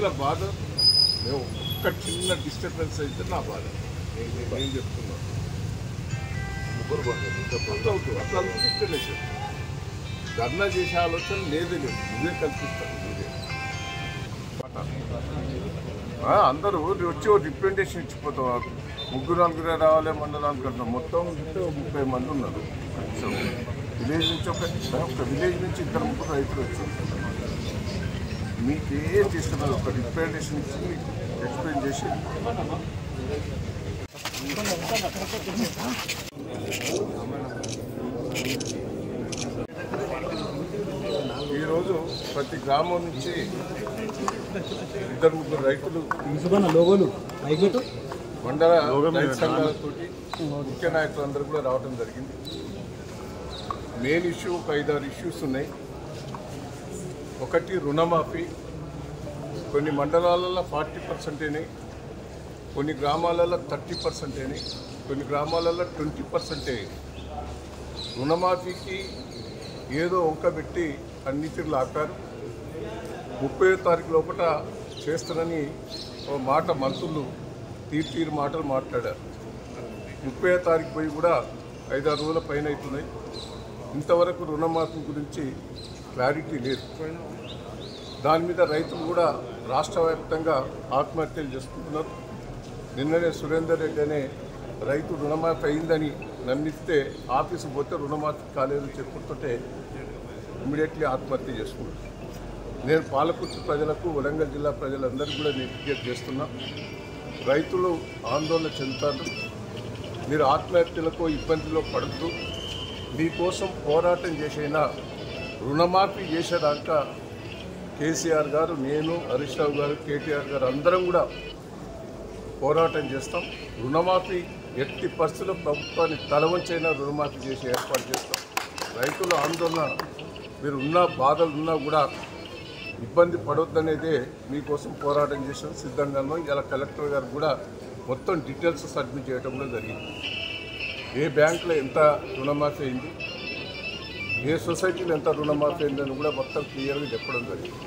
రైతుల బాధ. మేము ఒక్క చిన్న డిస్టర్బెన్స్ అయితే నా బాధ. నేను చెప్తున్నాను అట్లా అవుతుంది. అట్లా చెప్తాను ధర్నా చేసే ఆలోచన లేదు లేదు. నువ్వే కల్పిస్తాను నువ్వే. అందరూ వచ్చి ఒక రిప్రజెంటేషన్ ఇచ్చిపోతాం ముగ్గురు నలుగురే రావాలి మండలానికి అంటాం మొత్తం ముప్పై మంది ఉన్నారు. విలేజ్ నుంచి ఒక విలేజ్ నుంచి ఇద్దరు ముగ్గురు రైతులు వచ్చి మీకు ఏం చేస్తున్నారు? ఒక రిప్రజెంటేషన్ ఇచ్చి మీకు ఎక్స్ప్లెయిన్ చేసి. ఈరోజు ప్రతి గ్రామం నుంచి ఇద్దరు ముగ్గురు రైతులు మండల రైతు సంఘాలతోటి ముఖ్య నాయకులందరూ కూడా రావడం జరిగింది. మెయిన్ ఇష్యూ ఒక ఐదారు ఇష్యూస్ ఉన్నాయి. ఒకటి రుణమాఫీ కొన్ని మండలాలలో ఫార్టీ పర్సెంటేనే కొన్ని గ్రామాలలో థర్టీ పర్సెంటేనే కొన్ని గ్రామాలలో ట్వంటీ పర్సెంటే రుణమాఫీకి ఏదో వంక పెట్టి అన్నిటిలో ఆపారు. ముప్పై తారీఖు లోపల చేస్తారని ఓ మాట మంత్రులు తీరు తీరు మాటలు మాట్లాడారు. ముప్పై తారీఖు పోయి కూడా ఐదారు రోజుల పైన అవుతున్నాయి. ఇంతవరకు రుణమాఫీ గురించి క్లారిటీ లేదు. దాని మీద రైతులు కూడా రాష్ట్ర వ్యాప్తంగా ఆత్మహత్యలు చేసుకుంటున్నారు. నిన్ననే సురేందర్ రెడ్డి అనే రైతు రుణమాఫీ అయిందని నమ్మిస్తే ఆఫీసు పోతే రుణమాఫీ కాలేదని చెప్పుకుంటుంటే ఇమీడియట్లీ ఆత్మహత్య చేసుకున్నారు నేను పాలకుర్తి ప్రజలకు వరంగల్ జిల్లా ప్రజలందరికీ కూడా నేను విజ్ఞప్తి చేస్తున్నా రైతులు ఆందోళన చెందుతారు. మీరు ఆత్మహత్యలకు ఇబ్బందిలో పడుతూ మీకోసం పోరాటం చేసైనా రుణమాఫీ చేసేదాకా కేసీఆర్ గారు నేను హరీష్ రావు గారు కేటీఆర్ గారు అందరం కూడా పోరాటం చేస్తాం. రుణమాఫీ ఎట్టి పరిస్థితుల్లో ప్రభుత్వాన్ని తలవంచైనా రుణమాఫీ చేసి ఏర్పాటు చేస్తాం. రైతుల ఆందోళన మీరు ఉన్న బాధలు ఉన్నా కూడా ఇబ్బంది పడొద్దనేదే మీకోసం పోరాటం చేసాం సిద్ధంగా ఇలా కలెక్టర్ గారు కూడా మొత్తం డీటెయిల్స్ సబ్మిట్ చేయడంలో కూడా జరిగింది. ఏ బ్యాంకులో ఎంత రుణమాఫీ అయింది? ఏ సొసైటీలో ఎంత రుణమాఫీ అయిందని కూడా మొత్తం క్లియర్గా చెప్పడం జరిగింది.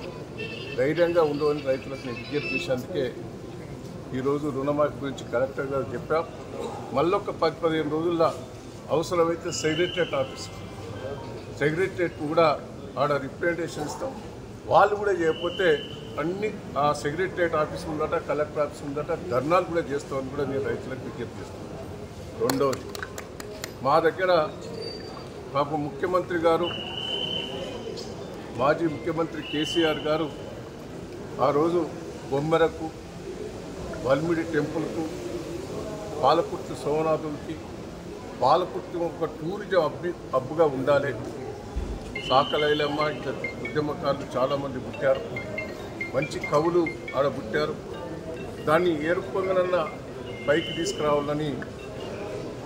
ధైర్యంగా ఉండవని రైతులకు నేను విజ్ఞప్తి చేసేందుకే ఈరోజు రుణమాఫీ గురించి కలెక్టర్ గారు చెప్పాం మళ్ళొక పది పదిహేను రోజుల్లో అవసరమైతే సెక్రటరియట్ ఆఫీస్ సెక్రటరియట్ కూడా ఆడ రిప్రజెంటేషన్ ఇస్తాం. వాళ్ళు కూడా చేయకపోతే అన్ని ఆ సెక్రటరియట్ ఆఫీస్ ఉందట కలెక్టర్ ఆఫీస్ ఉందట ధర్నాలు కూడా చేస్తామని కూడా నేను రైతులకు విజ్ఞప్తి చేస్తాను రెండవది మా దగ్గర మాకు ముఖ్యమంత్రి గారు మాజీ ముఖ్యమంత్రి కేసీఆర్ గారు ఆ రోజు బొమ్మెరకు వల్మిడి టెంపుల్కు పాలకుర్తి సోమనాథులకి పాలకుర్తి ఒక టూరిజం అబ్బి అబ్బుగా ఉండాలి. సాకలైలమ్మ ఇంకా ఉద్యమకారులు చాలామంది పుట్టారు. మంచి కవులు ఆడ పుట్టారు. దాన్ని ఏరుకొంగనన్న పైకి తీసుకురావాలని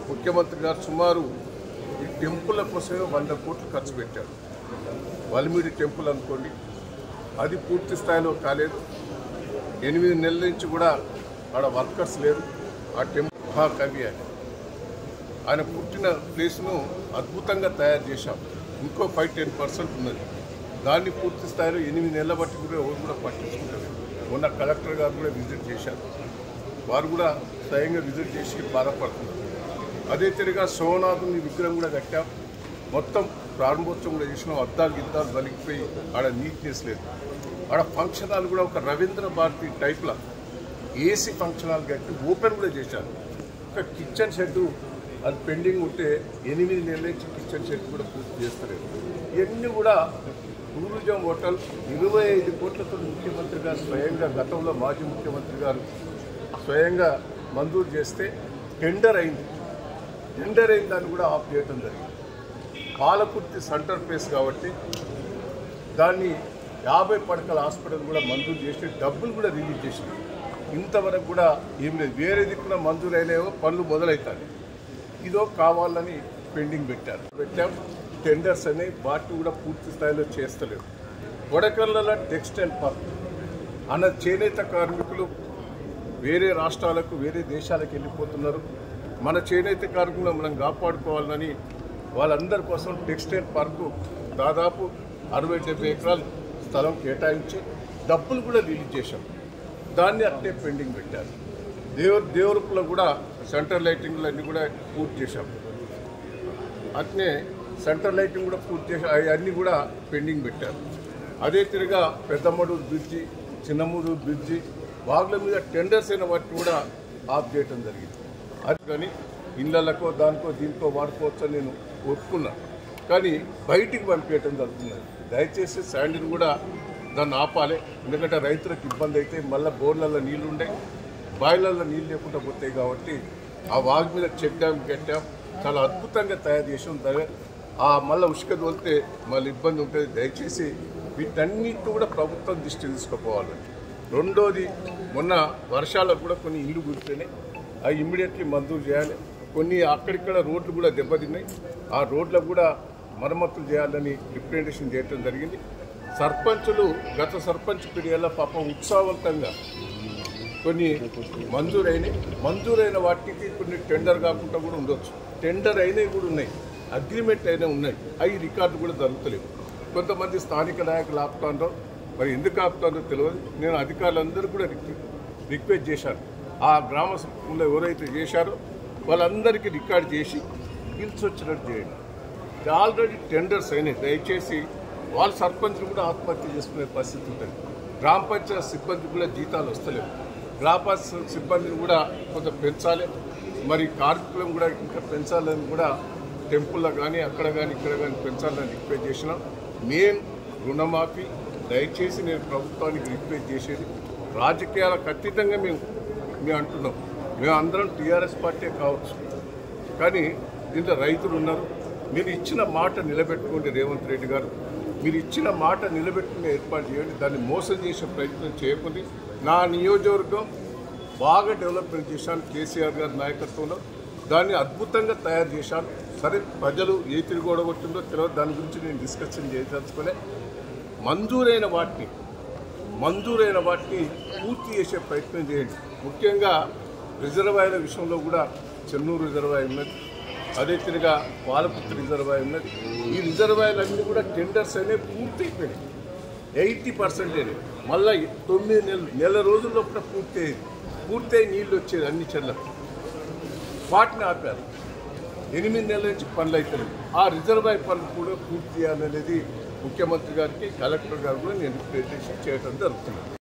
ముఖ్యమంత్రి గారు సుమారు టెంపుల్ కోసమే వంద కోట్లు ఖర్చు పెట్టారు. వల్మిడి టెంపుల్ అనుకోండి అది పూర్తి స్థాయిలో కాలేదు. ఎనిమిది నెలల నుంచి కూడా ఆడ వర్కర్స్ లేరు. ఆ టెంపుల్ మహాకవి అని ఆయన. పుట్టిన ప్లేస్ను అద్భుతంగా తయారు చేశాం. ఇంకో ఫైవ్ టెన్ పర్సెంట్ ఉన్నది. దాన్ని పూర్తి స్థాయిలో ఎనిమిది నెలల బట్టి కూడా ఎవరు కూడా పట్టించుకుంటారు మొన్న కలెక్టర్ గారు కూడా విజిట్ చేశారు. వారు కూడా స్వయంగా విజిట్ చేసి బాధపడుతున్నారు. అదే తిరిగా సోమనాథుని విగ్రహం కూడా కట్టాం. మొత్తం ప్రారంభోత్సవం కూడా చేసినాం. అద్దాలు గిద్దాలు బలికిపోయి ఆడ నీట్నెస్ లేదు. ఆడ ఫంక్షన్ హాల్ కూడా ఒక రవీంద్ర భారతి టైప్లో ఏసీ ఫంక్షన్ హాల్ కట్టి ఓపెన్ కూడా చేశారు. ఒక కిచెన్ షెడ్ అది పెండింగ్ ఉంటే ఎనిమిది నెలల నుంచి కిచెన్ షెడ్ కూడా పూర్తి చేస్తలేదు. ఇవన్నీ కూడా టూరిజం హోటల్ ఇరవై ఐదు కోట్లతో ముఖ్యమంత్రి గారు స్వయంగా గతంలో మాజీ ముఖ్యమంత్రి గారు స్వయంగా మంజూరు చేస్తే టెండర్ అయింది. టెండర్ అయిన దాన్ని కూడా ఆఫ్ చేయటం జరిగింది. పాలకుర్తి సెంటర్ ప్లేస్ కాబట్టి దాన్ని యాభై పడకల హాస్పిటల్ కూడా మంజూరు చేసి డబ్బులు కూడా రిలీజ్ చేసింది. ఇంతవరకు కూడా ఏం లేదు. వేరే దిక్కున మంజూరైనాయో పనులు మొదలవుతాయి ఇదో కావాలని పెండింగ్ పెట్టారు. పెట్టాం. టెండర్స్ అనేవి వాటిని కూడా పూర్తి స్థాయిలో చేస్తలేవు. Kodakalla textile park. అన్న చేనేత కార్మికులు వేరే రాష్ట్రాలకు వేరే దేశాలకు వెళ్ళిపోతున్నారు. మన చేనేత కార్మికులను మనం కాపాడుకోవాలని వాళ్ళందరి కోసం టెక్స్టైల్ పార్కు దాదాపు అరవై డెబ్బై ఎకరాలు స్థలం కేటాయించి డబ్బులు కూడా రిలీజ్ చేశాం. దాన్ని అట్టే పెండింగ్ పెట్టారు. దేవు దేవరపులో కూడా సెంటర్ లైటింగ్లు అన్నీ కూడా పూర్తి చేశాం. అట్నే సెంటర్ లైటింగ్ కూడా పూర్తి చేసి అవన్నీ కూడా పెండింగ్ పెట్టారు. అదే తిరిగా పెద్దమ్మడూరు బ్రిడ్జి చిన్నమూరు బ్రిడ్జి వాగుల మీద టెండర్స్ అయిన వాటిని కూడా ఆఫ్ చేయడం జరిగింది. అది కానీ ఇళ్ళకో దానికో దీనికో వాడుకోవచ్చు అని నేను ఒప్పుకున్నా. కానీ బయటికి పంపించడం జరుగుతున్నది. దయచేసి శాండిని కూడా దాన్ని ఆపాలి. ఎందుకంటే రైతులకు ఇబ్బంది అయితే మళ్ళీ బోర్లలో నీళ్ళు ఉండే బాయిలల్లో నీళ్ళు లేకుండా పోతాయి కాబట్టి ఆ వాగు మీద చెక్ డ్యామ్ కట్టాం. చాలా అద్భుతంగా తయారు చేసి. ఉంటారు ఆ మళ్ళీ ఉసుక తోలితే మళ్ళీ ఇబ్బంది ఉంటుంది. దయచేసి వీటన్నిటి కూడా ప్రభుత్వం దృష్టి తీసుకుపోవాలి రెండోది మొన్న వర్షాలకు కూడా కొన్ని ఇల్లు కూర్చున్నాయి అవి ఇమ్మీడియట్లీ మంజూరు చేయాలి. కొన్ని అక్కడిక్కడ రోడ్లు కూడా దెబ్బతిన్నాయి. ఆ రోడ్లకు కూడా మరమ్మతులు చేయాలని రిప్రజెంటేషన్ చేయడం జరిగింది. సర్పంచులు గత సర్పంచ్ పీరియడ్లో పాపం ఉత్సాహవంతంగా కొన్ని మంజూరైనవి మంజూరైన వాటికి కొన్ని టెండర్ కాకుండా కూడా ఉండొచ్చు. టెండర్ అయినవి కూడా ఉన్నాయి. అగ్రిమెంట్ అయినా ఉన్నాయి. అవి రికార్డు కూడా జరుగుతలేవు. కొంతమంది స్థానిక నాయకులు ఆపుతారో మరి ఎందుకు ఆపుతారో తెలియదు నేను అధికారులందరూ కూడా రిక్వెస్ట్ చేశాను. ఆ గ్రామ సభలో ఎవరైతే చేశారో వాళ్ళందరికీ రికార్డ్ చేసి బిల్స్ వచ్చినట్టు చేయండి. ఆల్రెడీ టెండర్స్ అయినాయి దయచేసి వాళ్ళ సర్పంచ్లు కూడా ఆత్మహత్య చేసుకునే పరిస్థితి ఉంటుంది. గ్రామ పంచాయత్ సిబ్బంది కూడా జీతాలు వస్తలేవు. గ్రామ పంచాయత్ సిబ్బందిని కూడా కొంత పెంచాలి. మరి కార్మికులను కూడా ఇంకా పెంచాలని కూడా టెంపుల్లో కానీ అక్కడ కానీ ఇక్కడ కానీ పెంచాలని రిక్వెస్ట్ చేసినాం మెయిన్ రుణమాఫీ దయచేసి నేను ప్రభుత్వానికి రిక్వెస్ట్ చేసేది రాజకీయాలకు అతీతంగా మేము మేము అంటున్నాం. మేమందరం టీఆర్ఎస్ పార్టీ కావచ్చు. కానీ దీంట్లో రైతులు ఉన్నారు. మీరు ఇచ్చిన మాట నిలబెట్టుకోండి రేవంత్ రెడ్డి గారు. మీరు ఇచ్చిన మాట నిలబెట్టుకునే ఏర్పాటు చేయండి. దాన్ని మోసం చేసే ప్రయత్నం చేయకండి. నా నియోజకవర్గం బాగా డెవలప్మెంట్ చేశాను కేసీఆర్ గారి నాయకత్వంలో. దాన్ని అద్భుతంగా తయారు చేశాను. సరే ప్రజలు ఏ తిరిగి ఓడగొట్టిందో దాని గురించి నేను డిస్కషన్ చేయదలుచుకునే మంజూరైన వాటిని మంజూరైన వాటిని పూర్తి చేసే ప్రయత్నం చేయండి. ముఖ్యంగా రిజర్వాయర్ల విషయంలో కూడా చెన్నూరు రిజర్వాయర్ ఉన్నది. అదే తిరిగా పాలపుత్ర రిజర్వాయర్ ఉన్నది. ఈ రిజర్వాయర్లు అన్నీ కూడా టెండర్స్ అనేవి పూర్తి అయిపోయినాయి. ఎయిటీ పర్సెంటేజ్ మళ్ళీ తొమ్మిది నెలలు నెల రోజుల్లో కూడా పూర్తి అయ్యింది పూర్తి నీళ్ళు వచ్చేది అన్ని చెర్లకు వాటిని ఆపారు. ఎనిమిది నెలల నుంచి పనులు అవుతున్నాయి ఆ రిజర్వాయర్ పనులు కూడా పూర్తి చేయాలనేది ముఖ్యమంత్రి గారికి కలెక్టర్ గారు కూడా నేను రిప్రజెంటేషన్ చేయడం జరుగుతుంది.